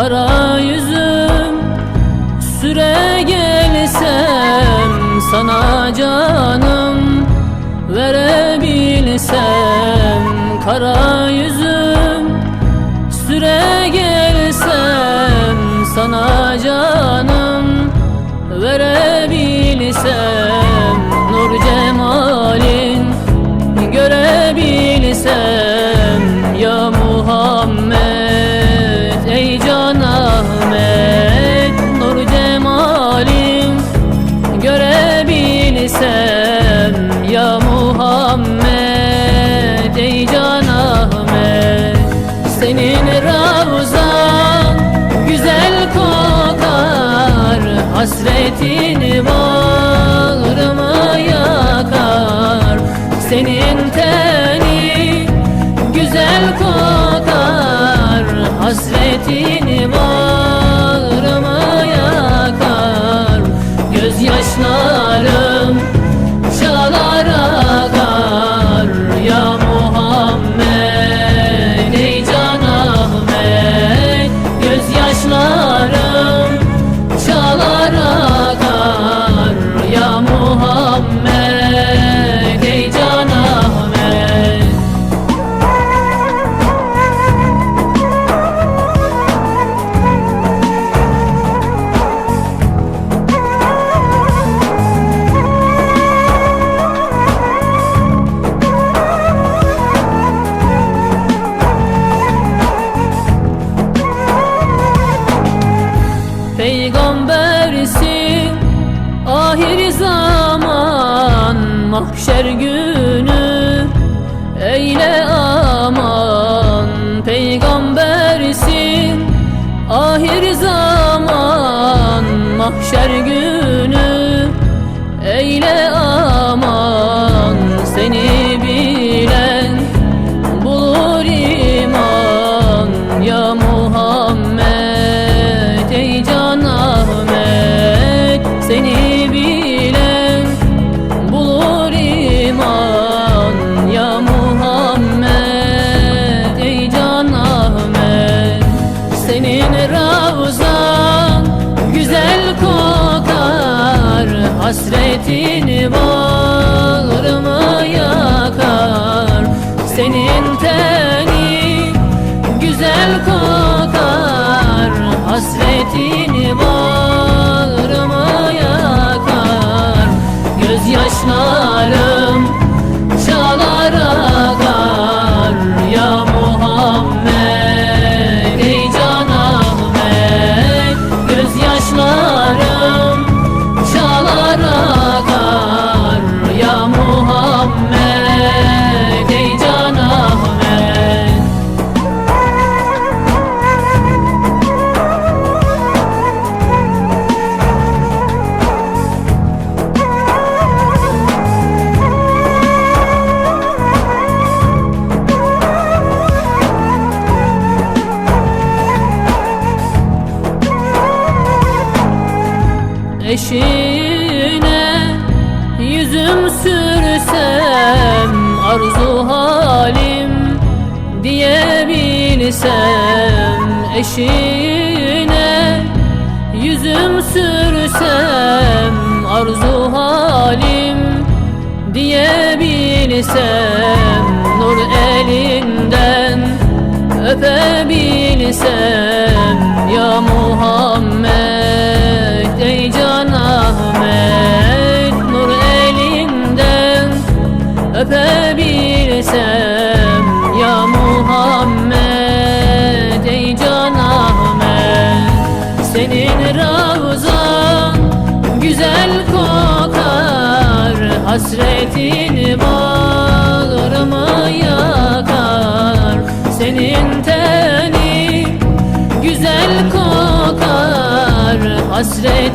Kara yüzüm süre gelsem Sana canım verebilsem Kara yüzüm süre gelsem Sana canım verebilsem Nur cemalin görebilsem Ya Muhammed ey can Ahmet Senin ravzan güzel kokar Hasretini mahşer günü. Eyle aman Peygambersin. Ahir zaman mahşer günü hasretini bağrıma yakar. Senin teni güzel kokar. Hasretini bağrıma yakar. Gözyaşlarım Eşine yüzüm sürsem arzu halim diyebilsem Eşine yüzüm sürsem arzu halim diyebilsem Nur elinden öpebilsem Ya Muhammed Hasretini bağrıma yakar Senin teni güzel kokar. Hasretini